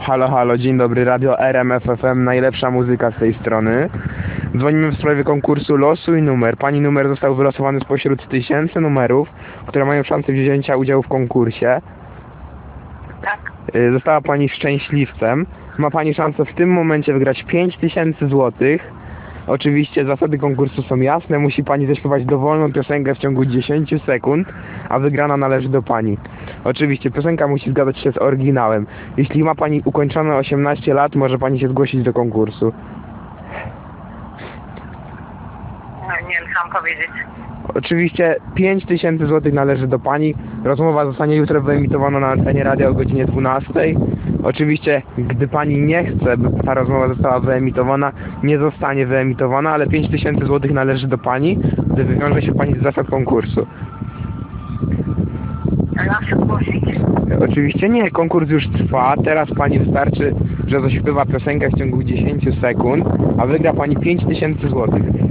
Halo, halo, dzień dobry, radio RMF FM, najlepsza muzyka z tej strony. Dzwonimy w sprawie konkursu Losu i numer. Pani numer został wylosowany spośród tysięcy numerów, które mają szansę wzięcia udziału w konkursie. Tak. Y, Została Pani szczęśliwcem. Ma Pani szansę w tym momencie wygrać 5000 złotych. Oczywiście zasady konkursu są jasne. Musi Pani zaśpiewać dowolną piosenkę w ciągu 10 sekund, a wygrana należy do Pani. Oczywiście piosenka musi zgadzać się z oryginałem. Jeśli ma Pani ukończone 18 lat, może Pani się zgłosić do konkursu. No, nie wiem, co mam powiedzieć. Oczywiście 5000 zł należy do Pani. Rozmowa zostanie jutro wyemitowana na antenie radia o godzinie 12. Oczywiście, gdy Pani nie chce, by ta rozmowa została wyemitowana, nie zostanie wyemitowana, ale 5000 zł należy do Pani, gdy wywiąże się Pani z zasad konkursu. Oczywiście nie, konkurs już trwa. Teraz Pani wystarczy, że zaśpiewa piosenkę w ciągu 10 sekund, a wygra Pani 5000 zł.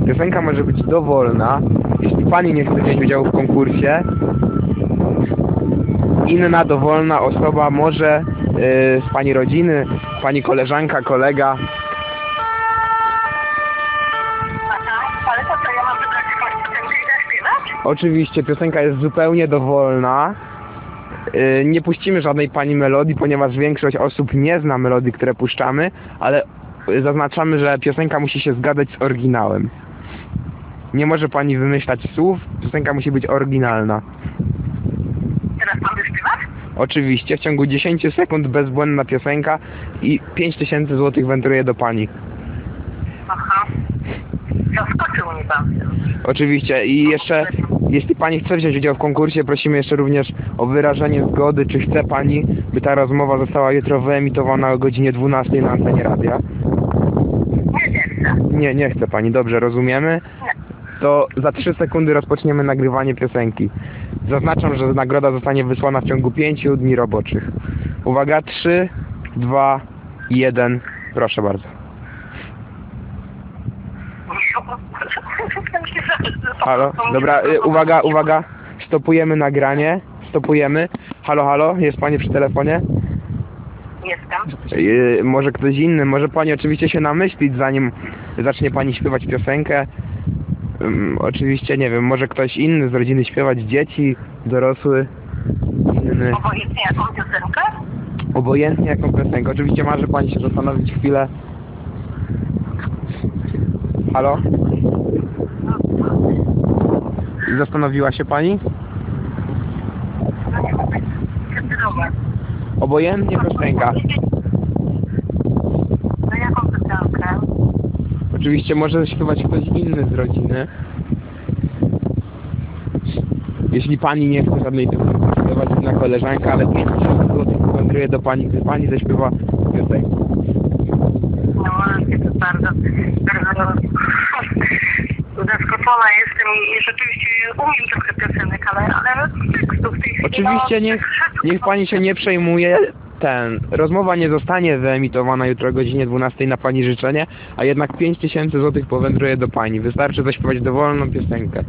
Piosenka może być dowolna. Jeśli Pani nie chce wziąć udziału w konkursie, inna dowolna osoba może yy, z Pani rodziny, Pani koleżanka, kolega. Oczywiście piosenka jest zupełnie dowolna. Yy, Nie puścimy żadnej pani melodii, ponieważ większość osób nie zna melodii, które puszczamy, ale yy, zaznaczamy, że piosenka musi się zgadzać z oryginałem. Nie może pani wymyślać słów, piosenka musi być oryginalna. Teraz mam wyśpiewać? Oczywiście, w ciągu 10 sekund bezbłędna piosenka i 5000 zł wędruje do pani. Aha. Zaskoczył mnie pan. Oczywiście i jeszcze, jeśli pani chce wziąć udział w konkursie, prosimy jeszcze również o wyrażenie zgody, czy chce pani, by ta rozmowa została jutro wyemitowana o godzinie 12 na antenie radia. Nie, nie chcę. Nie, nie chce pani, dobrze, rozumiemy. Nie. To za 3 sekundy rozpoczniemy nagrywanie piosenki. Zaznaczam, że nagroda zostanie wysłana w ciągu 5 dni roboczych. Uwaga, 3, 2, 1, proszę bardzo. Halo, dobra, y, uwaga, uwaga, stopujemy nagranie, stopujemy. Halo, halo, jest pani przy telefonie? Jestem. Y, może ktoś inny, może pani oczywiście się namyślić, zanim zacznie pani śpiewać piosenkę. Ym, oczywiście, nie wiem, może ktoś inny z rodziny śpiewać, dzieci, dorosły, inny, Obojętnie jaką piosenkę? obojętnie jaką piosenkę. Oczywiście może pani się zastanowić chwilę. Halo? Zastanowiła się pani? No. Obojętnie piosenka. No jaką piosenkę? Oczywiście może śpiewać ktoś inny z rodziny. Jeśli pani nie chce żadnej piosenki śpiewać, inna koleżanka, ale 5000 zł wędruje do pani, gdy pani zaśpiewa piosenkę. No właśnie, to bardzo, bardzo zaskoczona jestem i rzeczywiście umiem trochę piosenek, ale, ale tekstów w tej chwili... Oczywiście no, niech, niech pani się nie przejmuje. Ten, rozmowa nie zostanie wyemitowana jutro o godzinie 12 na pani życzenie, a jednak 5000 zł powędruje do pani. Wystarczy zaśpiewać dowolną piosenkę.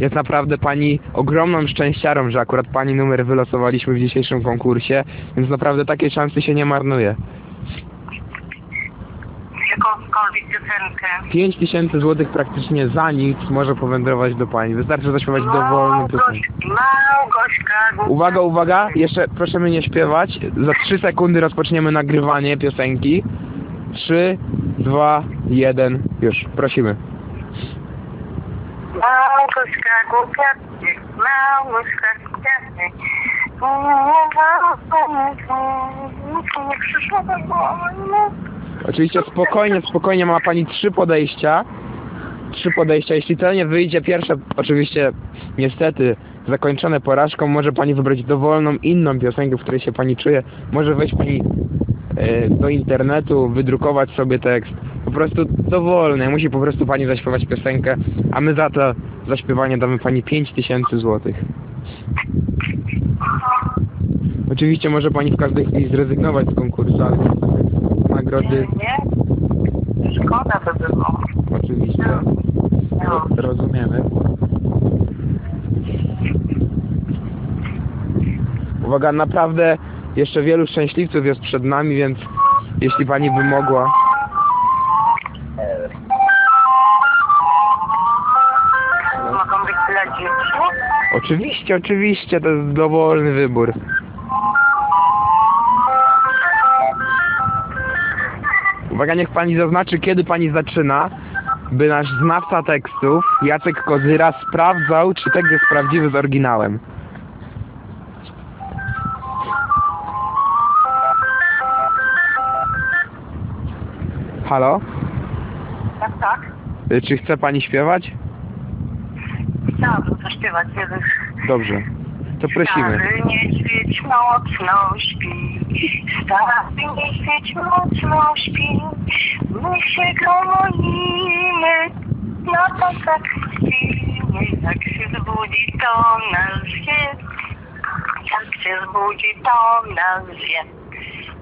Jest naprawdę pani ogromną szczęściarą, że akurat pani numer wylosowaliśmy w dzisiejszym konkursie, więc naprawdę takiej szansy się nie marnuje. Jakąkolwiek piosenkę. 5000 zł praktycznie za nic może powędrować do pani. Wystarczy zaśpiewać dowolną piosenkę. Małgoś- Małgośka... Uwaga, uwaga, jeszcze proszę mnie nie śpiewać. Za 3 sekundy rozpoczniemy nagrywanie piosenki. 3, 2, 1, już, prosimy. Małgośka głupia, Małgośka głupia. Nie przyszło do głowy. Oczywiście spokojnie, spokojnie ma Pani trzy podejścia. Trzy podejścia. Jeśli to nie wyjdzie pierwsze, oczywiście niestety zakończone porażką, może Pani wybrać dowolną inną piosenkę, w której się Pani czuje. Może wejść Pani e, do internetu, wydrukować sobie tekst. Po prostu dowolne. Musi po prostu Pani zaśpiewać piosenkę, a my za to zaśpiewanie damy Pani 5000 złotych. Oczywiście może Pani w każdej chwili zrezygnować z konkursu, ale nagrody Nie? Szkoda by było. oczywiście No. rozumiemy. Uwaga, naprawdę jeszcze wielu szczęśliwców jest przed nami, więc jeśli pani by mogła. Mogą być dla dzieci? Oczywiście, oczywiście, to jest dowolny wybór. Uwaga, niech pani zaznaczy, kiedy pani zaczyna, by nasz znawca tekstów, Jacek Kozyra, sprawdzał, czy tekst jest prawdziwy z oryginałem. Halo? Tak, tak. Y, Czy chce pani śpiewać? Chciałabym zaśpiewać jeden Dobrze. To prosimy. Stary niedźwiedź mocno śpi, stary niedźwiedź mocno śpi, my się gromoimy na pasach krwi, jak się zbudzi to nas wie, jak się zbudzi to nas wie.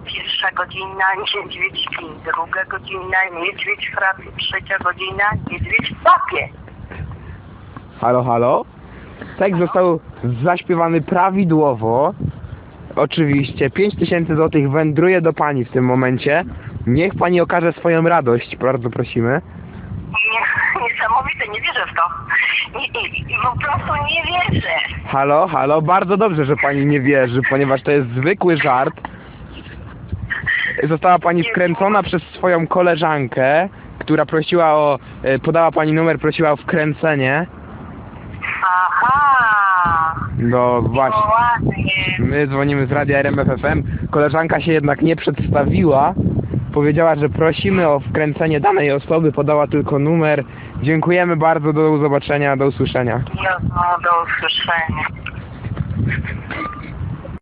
Pierwsza godzina niedźwiedź śpi, druga godzina niedźwiedź chrapie, trzecia godzina niedźwiedź papie. Halo, halo? Tekst został zaśpiewany prawidłowo. Oczywiście. 5000 zł wędruje do pani w tym momencie. Niech pani okaże swoją radość. Bardzo prosimy. Nie, niesamowite, nie wierzę w to. Nie, nie, po prostu nie wierzę. Halo, halo? Bardzo dobrze, że pani nie wierzy, ponieważ to jest zwykły żart. Została pani wkręcona przez swoją koleżankę, która prosiła o... e, podała pani numer, prosiła o wkręcenie. Aha, No właśnie. My dzwonimy z radia RMFFM. Koleżanka się jednak nie przedstawiła. Powiedziała, że prosimy o wkręcenie danej osoby, podała tylko numer. Dziękujemy bardzo, do zobaczenia, do usłyszenia. No, do usłyszenia.